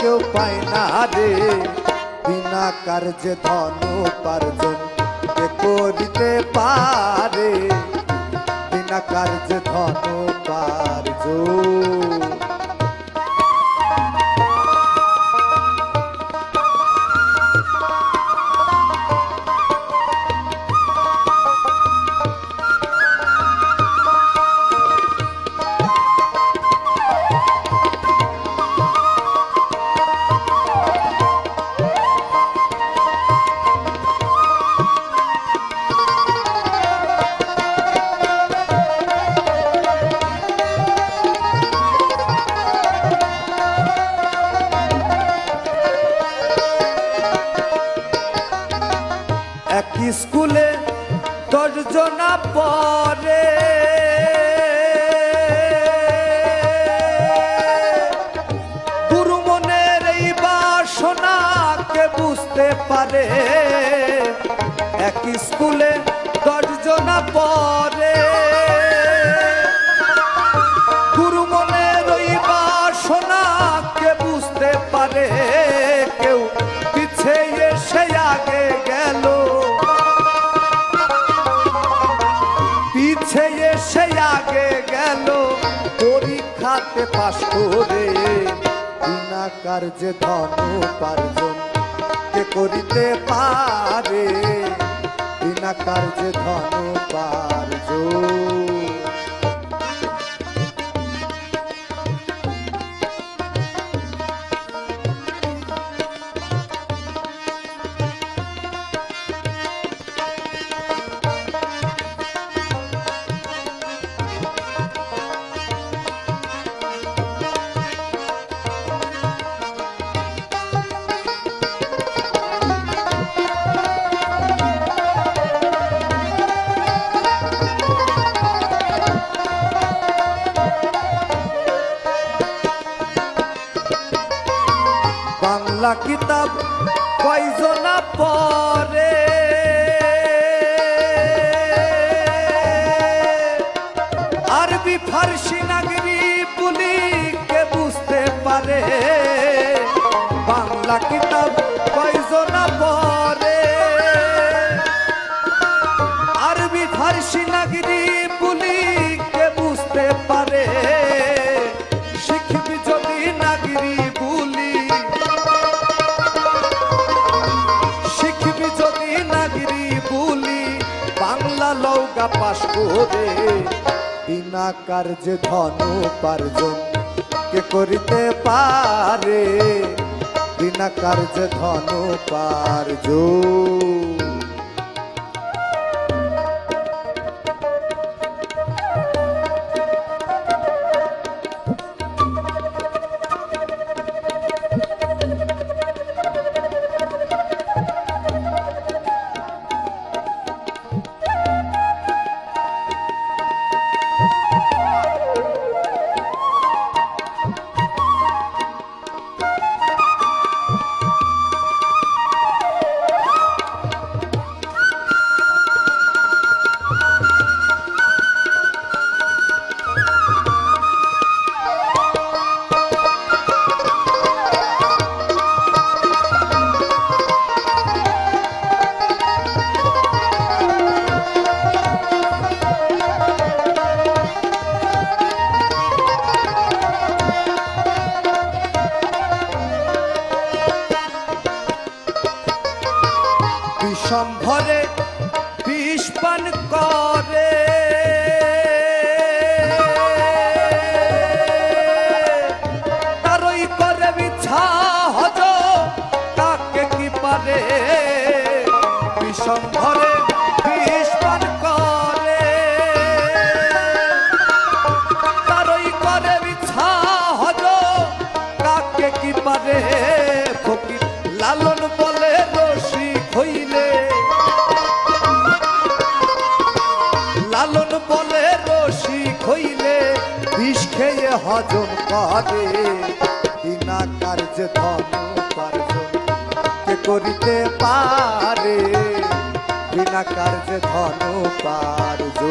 কেউ পায় না রে বিনা কার্যে ধন উপার্জন কে করিতে পারে। বিনা কার্যে ধন উপার্জন। স্কুলে দশজনা পরে গুরু মনের এই বাসনাকে বুঝতে পারে এক স্কুলে দশজনা পরে গুরু মনের ওই বাসনাকে বুঝতে পারে, কেউ পিছে পরীক্ষাতে পাশ করে বিনা কার্যে ধন উপার্জন কে করিতে পারে? বিনা কার্যে ধন উপার্জন বাংলা কিতাব কয়জনা পরে। আরবি, ফার্সি, নাগরি পুলিকে বুঝতে পারে। বাংলা কিতাব কয়জনা পরে। আরবি, ফার্সি, নাগরি পুলিকে বুঝতে পারে। লৌকা পাশ করে বিনা কার্যে ধন উপার্জন কে করিতে পারে? বিনা কার্যে ধন উপার্জন। বিষ পান করে। তারই করে বিছা হজ কাকে কি পারে? বিষম্ভরে হজম করে বিনা কার্যে ধন কে করিতে পারে? বিনা কার্যে ধন উপার্জন।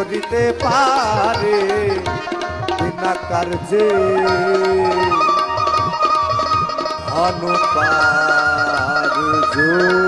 করিতে পারে বিনা কার্যে। উপার্জন